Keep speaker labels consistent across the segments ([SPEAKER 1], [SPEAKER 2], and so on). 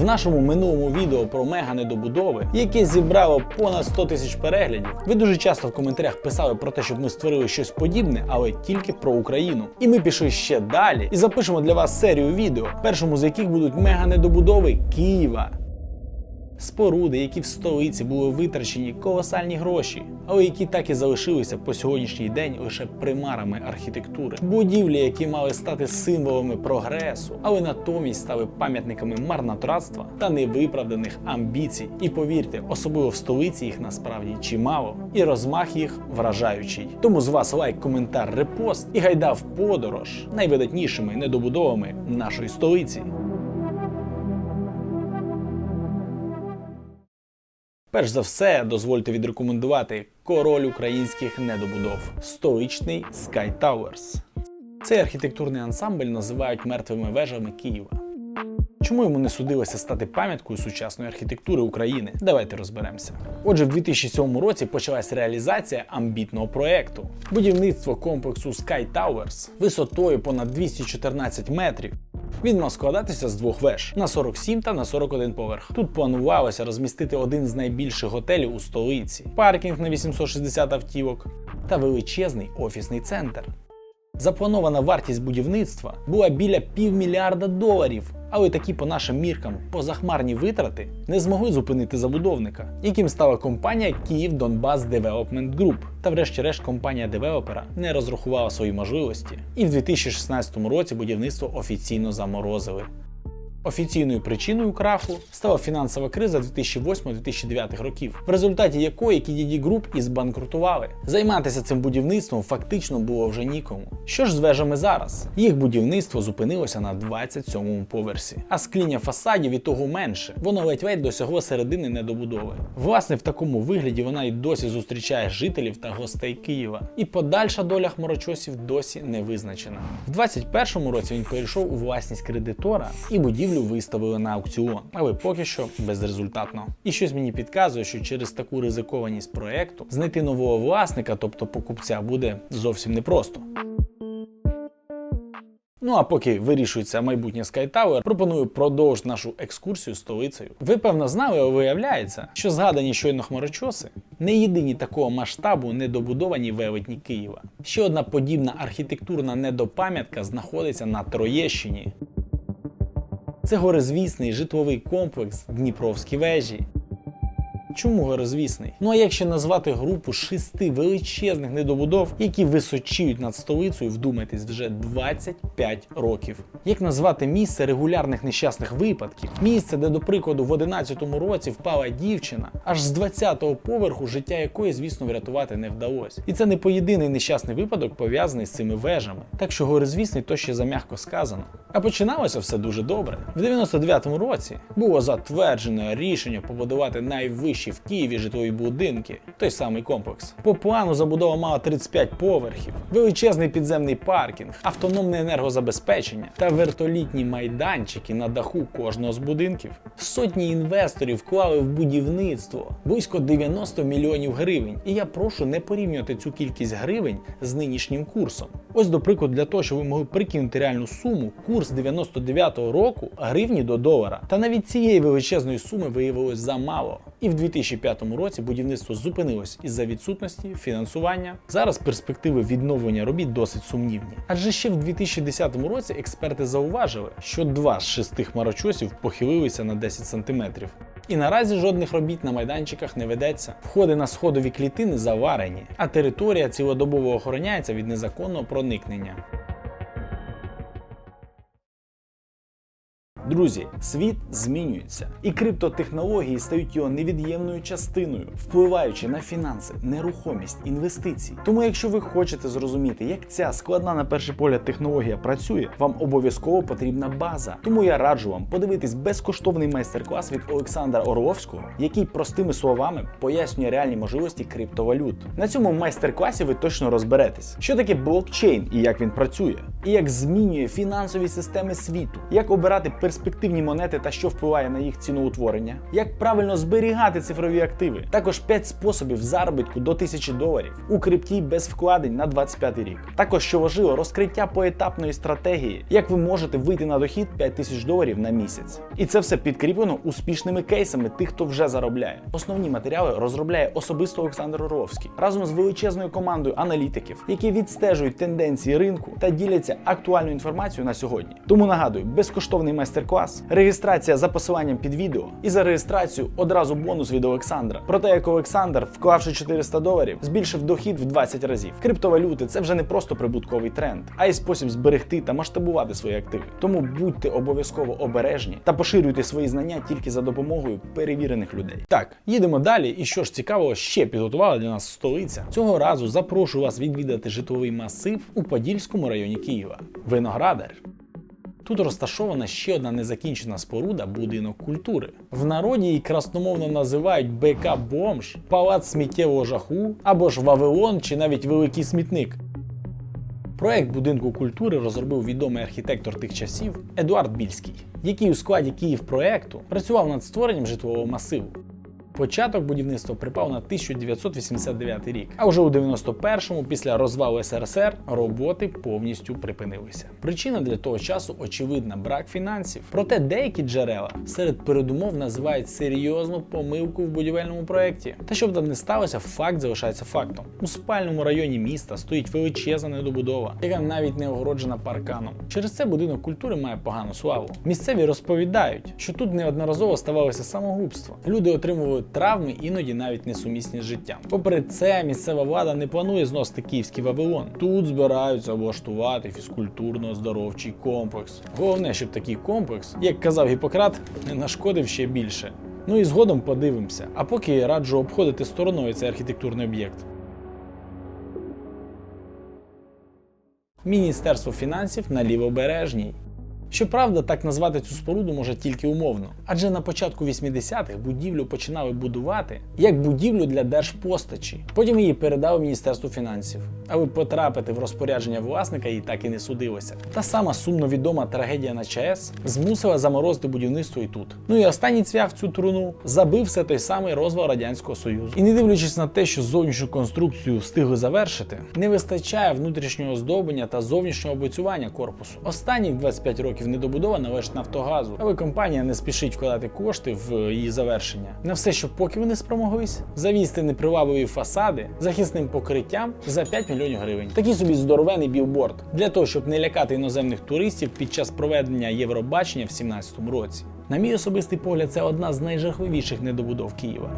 [SPEAKER 1] В нашому минулому відео про мега-недобудови, яке зібрало понад 100 тисяч переглядів, ви дуже часто в коментарях писали про те, щоб ми створили щось подібне, але тільки про Україну. І ми пішли ще далі і запишемо для вас серію відео, першому з яких будуть мега-недобудови Києва. Споруди, які в столиці були витрачені колосальні гроші, але які так і залишилися по сьогоднішній день лише примарами архітектури. Будівлі, які мали стати символами прогресу, але натомість стали пам'ятниками марнотратства та невиправданих амбіцій. І повірте, особливо в столиці їх насправді чимало, і розмах їх вражаючий. Тому з вас лайк, коментар, репост і гайда в подорож найвидатнішими недобудовами нашої столиці. Перш за все, дозвольте відрекомендувати король українських недобудов столичний Sky Towers. Цей архітектурний ансамбль називають мертвими вежами Києва. Чому йому не судилося стати пам'яткою сучасної архітектури України? Давайте розберемося. Отже, в 2007 році почалась реалізація амбітного проекту будівництво комплексу Sky Towers висотою понад 214 метрів. Він мав складатися з двох веж на 47 та на 41 поверх. Тут планувалося розмістити один з найбільших готелів у столиці, паркінг на 860 автівок та величезний офісний центр. Запланована вартість будівництва була біля півмільярда доларів. Але такі, по нашим міркам, позахмарні витрати не змогли зупинити забудовника, яким стала компанія Київ Донбас Девелопмент Group. Та врешті-решт компанія девелопера не розрахувала свої можливості, і в 2016 році будівництво офіційно заморозили. Офіційною причиною краху стала фінансова криза 2008-2009 років, в результаті якої KDD Group і збанкрутували. Займатися цим будівництвом фактично було вже нікому. Що ж з вежами зараз? Їх будівництво зупинилося на 27-му поверсі, а скління фасадів і того менше. Воно ледь-ледь досягло середини недобудови. Власне, в такому вигляді вона й досі зустрічає жителів та гостей Києва. І подальша доля хмарочосів досі не визначена. В 21-му році він перейшов у власність кредитора і будівлю виставили на аукціон, але поки що безрезультатно. І щось мені підказує, що через таку ризикованість проекту знайти нового власника, тобто покупця, буде зовсім непросто. Ну а поки вирішується майбутнє Sky пропоную продовжити нашу екскурсію столицею. Ви певно знали, але виявляється, що згадані щойно хмарочоси не єдині такого масштабу недобудовані велетні Києва. Ще одна подібна архітектурна недопам'ятка знаходиться на Троєщині. Це горизвісний житловий комплекс Дніпровські вежі. Чому горизвісний? Ну а як ще назвати групу шести величезних недобудов, які височіють над столицею, вдумайтесь, вже 25 років. Як назвати місце регулярних нещасних випадків? Місце, де, до прикладу, в 11-му році впала дівчина, аж з 20-го поверху, життя якої, звісно, врятувати не вдалося. І це не поєдиний нещасний випадок пов'язаний з цими вежами. Так що горизвісний то ще зам'яко сказано. А починалося все дуже добре. В 99-му році було затверджено рішення побудувати найвищі в Києві житлові будинки, той самий комплекс. По плану забудова мала 35 поверхів, величезний підземний паркінг, автономне енергозабезпечення та вертолітні майданчики на даху кожного з будинків. Сотні інвесторів вклали в будівництво близько 90 мільйонів гривень. І я прошу не порівнювати цю кількість гривень з нинішнім курсом. Ось, до прикладу, для того, щоб ви могли прикинути реальну суму, курс 99-го року гривні до долара. Та навіть цієї величезної суми виявилось замало. І в 2005 році будівництво зупинилось із-за відсутності фінансування. Зараз перспективи відновлення робіт досить сумнівні. Адже ще в 2010 році експерти зауважили, що два з шести хмарочосів похилилися на 10 сантиметрів. І наразі жодних робіт на майданчиках не ведеться. Входи на сходові клітини заварені, а територія цілодобово охороняється від незаконного проникнення. Друзі, світ змінюється, і криптотехнології стають його невід'ємною частиною, впливаючи на фінанси, нерухомість, інвестиції. Тому, якщо ви хочете зрозуміти, як ця складна на перший погляд технологія працює, вам обов'язково потрібна база. Тому я раджу вам подивитись безкоштовний майстер-клас від Олександра Орловського, який простими словами пояснює реальні можливості криптовалют. На цьому майстер-класі ви точно розберетесь, що таке блокчейн і як він працює, і як змінює фінансові системи світу, як обирати перспективні монети та що впливає на їх ціноутворення, як правильно зберігати цифрові активи. Також 5 способів заробітку до 1000 доларів у крипті без вкладень на 25 рік. Також що важливо, розкриття поетапної стратегії, як ви можете вийти на дохід 5000 доларів на місяць. І це все підкріплено успішними кейсами тих, хто вже заробляє. Основні матеріали розробляє особисто Олександр Орловський разом з величезною командою аналітиків, які відстежують тенденції ринку та діляться актуальною інформацією на сьогодні. Тому нагадую, безкоштовний майстер-клас, реєстрація за посиланням під відео і за реєстрацію одразу бонус від Олександра. Про те, як Олександр, вклавши 400 доларів, збільшив дохід в 20 разів. Криптовалюти це вже не просто прибутковий тренд, а й спосіб зберегти та масштабувати свої активи. Тому будьте обов'язково обережні та поширюйте свої знання тільки за допомогою перевірених людей. Так, їдемо далі. І що ж цікавого ще підготувала для нас столиця. Цього разу запрошую вас відвідати житловий масив у Подільському районі Києва. Виноградар. Тут розташована ще одна незакінчена споруда будинок культури. В народі її красномовно називають БК Бомж, палац сміттєвого жаху або ж Вавилон чи навіть великий смітник. Проект будинку культури розробив відомий архітектор тих часів Едуард Більський, який у складі Київпроекту працював над створенням житлового масиву. Початок будівництва припав на 1989 рік, а вже у 91-му, після розвалу СРСР, роботи повністю припинилися. Причина для того часу очевидна брак фінансів. Проте деякі джерела серед передумов називають серйозну помилку в будівельному проєкті. Та щоб там не сталося, факт залишається фактом. У спальному районі міста стоїть величезна недобудова, яка навіть не огороджена парканом. Через це будинок культури має погану славу. Місцеві розповідають, що тут неодноразово ставалося самогубство. Люди отримували травми, іноді навіть несумісні з життям. Попри це, місцева влада не планує зносити київський Вавилон. Тут збираються облаштувати фізкультурно-оздоровчий комплекс. Головне, щоб такий комплекс, як казав Гіппократ, не нашкодив ще більше. Ну і згодом подивимося. А поки раджу обходити стороною цей архітектурний об'єкт. Міністерство фінансів на лівобережній. Щоправда, так назвати цю споруду може тільки умовно, адже на початку 80-х будівлю починали будувати як будівлю для держпостачі. Потім її передали Міністерству фінансів, аби потрапити в розпорядження власника їй так і не судилося. Та сама сумно відома трагедія на ЧАЕС змусила заморозити будівництво і тут. Ну і останній цвях в цю труну забив все той самий розвал радянського союзу. І не дивлячись на те, що зовнішню конструкцію встигли завершити, не вистачає внутрішнього оздоблення та зовнішнього облицювання корпусу. Останніх 25 років недобудова належить Нафтогазу, але компанія не спішить вкладати кошти в її завершення. На все, що поки вони спромоглись, завісти непривабливі фасади захисним покриттям за 5 мільйонів гривень. Такий собі здоровений білборд для того, щоб не лякати іноземних туристів під час проведення Євробачення в 2017 році. На мій особистий погляд, це одна з найжахливіших недобудов Києва.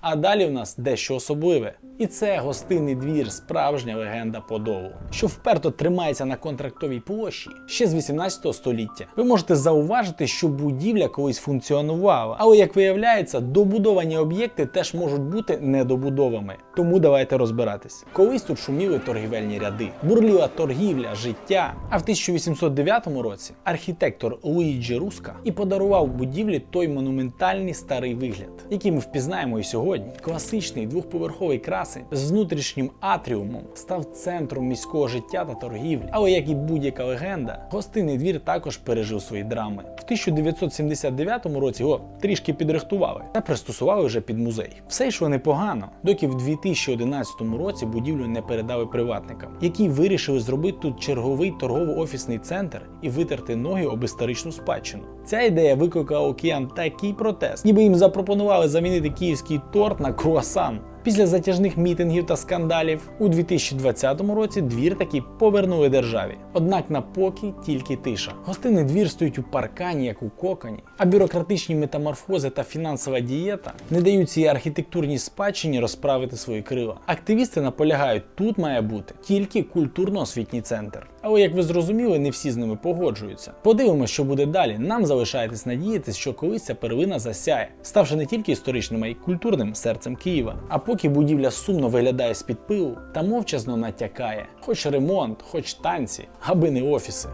[SPEAKER 1] А далі в нас дещо особливе. І це гостинний двір, справжня легенда Подолу, що вперто тримається на контрактовій площі ще з 18 століття. Ви можете зауважити, що будівля колись функціонувала, але як виявляється, добудовані об'єкти теж можуть бути недобудовами. Тому давайте розбиратись. Колись тут шуміли торгівельні ряди, бурліла торгівля, життя. А в 1809 році архітектор Луїджі Руска і подарував будівлі той монументальний старий вигляд, який ми впізнаємо і сьогодні. Класичний двохповерховий краси з внутрішнім атріумом став центром міського життя та торгівлі. Але як і будь-яка легенда, гостинний двір також пережив свої драми. В 1979 році його трішки підрихтували та пристосували вже під музей. Все йшло непогано, доки в 2011 році будівлю не передали приватникам, які вирішили зробити тут черговий торгово-офісний центр і витерти ноги об історичну спадщину. Ця ідея викликала киян такий протест, ніби їм запропонували замінити київський торт на круасан. Після затяжних мітингів та скандалів у 2020 році двір таки повернули державі. Однак на поки тільки тиша. Гостинний двір стоїть у паркані, як у коконі, а бюрократичні метаморфози та фінансова дієта не дають цій архітектурній спадщині розправити свої крила. Активісти наполягають, тут має бути тільки культурно-освітній центр. Але як ви зрозуміли, не всі з ними погоджуються. Подивимося, що буде далі. Нам залишаєтесь надіятися, що колись ця перлина засяє, ставши не тільки історичним, а й культурним серцем Києва. А поки будівля сумно виглядає з-під пилу та мовчазно натякає, хоч ремонт, хоч танці, аби не офіси.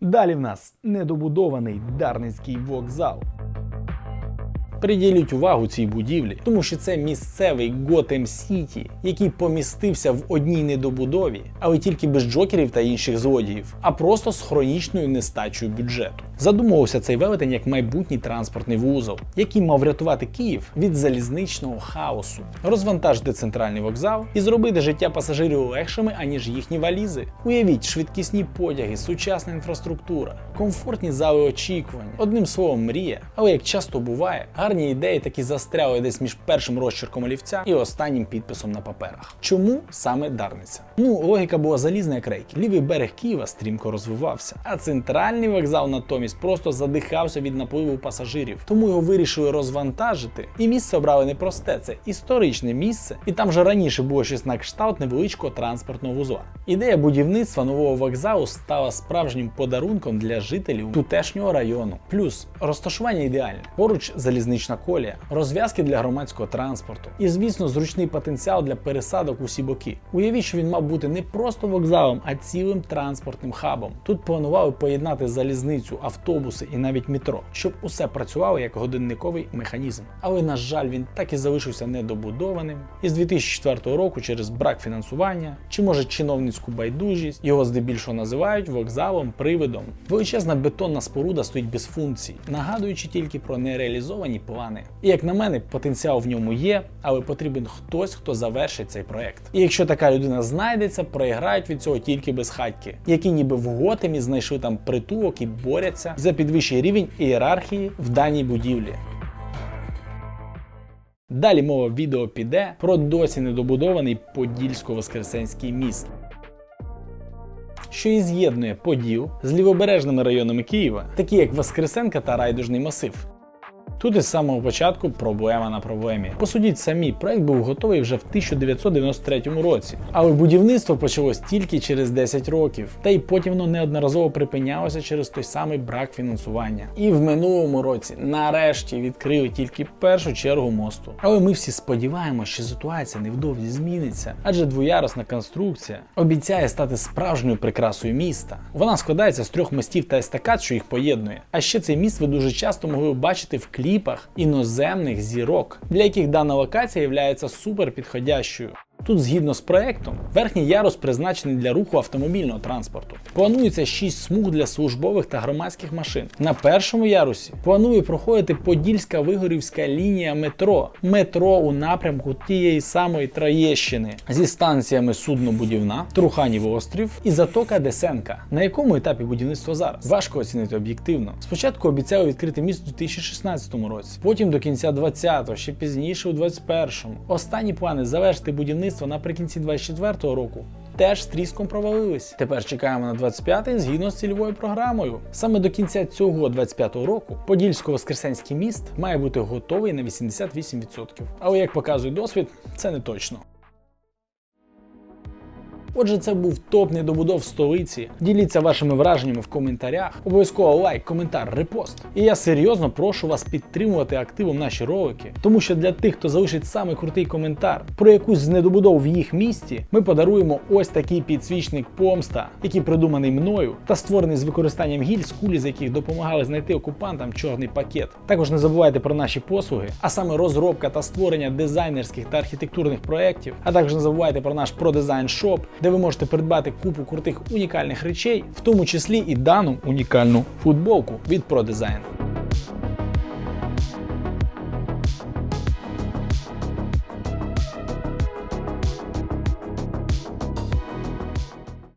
[SPEAKER 1] Далі в нас недобудований Дарницький вокзал. Приділіть увагу цій будівлі, тому що це місцевий Готем Сіті, який помістився в одній недобудові, але тільки без джокерів та інших злодіїв, а просто з хронічною нестачею бюджету. Задумувався цей велетень як майбутній транспортний вузол, який мав врятувати Київ від залізничного хаосу, розвантажити центральний вокзал і зробити життя пасажирів легшими, аніж їхні валізи. Уявіть, швидкісні потяги, сучасна інфраструктура, комфортні зали очікувань. Одним словом, мрія. Але як часто буває, гарні ідеї таки застряли десь між першим розчерком олівця і останнім підписом на паперах. Чому саме Дарниця? Ну, логіка була залізна як рейки. Лівий берег Києва стрімко розвивався, а центральний вокзал натомість просто задихався від напливу пасажирів. Тому його вирішили розвантажити. І місце обрали не просте, це історичне місце, і там вже раніше було щось на кшталт невеличкого транспортного вузла. Ідея будівництва нового вокзалу стала справжнім подарунком для жителів тутешнього району. Плюс розташування ідеальне. Поруч залізнична колія, розв'язки для громадського транспорту і, звісно, зручний потенціал для пересадок у всі боки. Уявіть, що він мав бути не просто вокзалом, а цілим транспортним хабом. Тут планували поєднати залізницю, автобуси і навіть метро, щоб усе працювало як годинниковий механізм. Але на жаль, він так і залишився недобудованим. І з 2004 року, через брак фінансування чи може чиновницьку байдужість, його здебільшого називають вокзалом, привидом. Величезна бетонна споруда стоїть без функцій, нагадуючи тільки про нереалізовані плани. І як на мене, потенціал в ньому є, але потрібен хтось, хто завершить цей проект. І якщо така людина знайдеться, проіграють від цього тільки безхатьки, які ніби в Готемі знайшли там притулок і борються за підвищий рівень ієрархії в даній будівлі. Далі мова відео піде про досі недобудований Подільсько-Воскресенський міст. Що і з'єднує Поділ з лівобережними районами Києва, такі як Воскресенка та Райдужний масив. Тут із самого початку проблема на проблемі. Посудіть самі, проект був готовий вже в 1993 році, але будівництво почалось тільки через 10 років, та й потім воно неодноразово припинялося через той самий брак фінансування. І в минулому році нарешті відкрили тільки першу чергу мосту. Але ми всі сподіваємося, що ситуація невдовзі зміниться, адже двоярусна конструкція обіцяє стати справжньою прикрасою міста. Вона складається з трьох мостів та естакад, що їх поєднує. А ще цей міст ви дуже часто могли бачити в кліпах іноземних зірок, для яких дана локація є супер підходящою. Тут, згідно з проектом, верхній ярус призначений для руху автомобільного транспорту. Планується 6 смуг для службових та громадських машин. На першому ярусі планує проходити Подільська Вигорівська лінія метро, метро у напрямку тієї самої Троєщини зі станціями Суднобудівна, Труханів острів і Затока Десенка. На якому етапі будівництва зараз? Важко оцінити об'єктивно. Спочатку обіцяли відкрити міст у 2016 році, потім до кінця 20-го, ще пізніше у 21-му. Останні плани завершити будівництво наприкінці 24-го року. Теж з тріском провалились. Тепер чекаємо на 25-й згідно з цільовою програмою. Саме до кінця цього 25-го року Подільсько-Воскресенський міст має бути готовий на 88%. Але як показує досвід, це не точно. Отже, це був топ недобудов столиці. Діліться вашими враженнями в коментарях. Обов'язково лайк, коментар, репост. І я серйозно прошу вас підтримувати активом наші ролики, тому що для тих, хто залишить самий крутий коментар про якусь з недобудов в їх місті, ми подаруємо ось такий підсвічник помста, який придуманий мною та створений з використанням гільз, кулі, з яких допомагали знайти окупантам чорний пакет. Також не забувайте про наші послуги, а саме розробка та створення дизайнерських та архітектурних проєктів. А також не забувайте про наш продизайн шоп, де ви можете придбати купу крутих унікальних речей, в тому числі і дану унікальну футболку від ProDesign.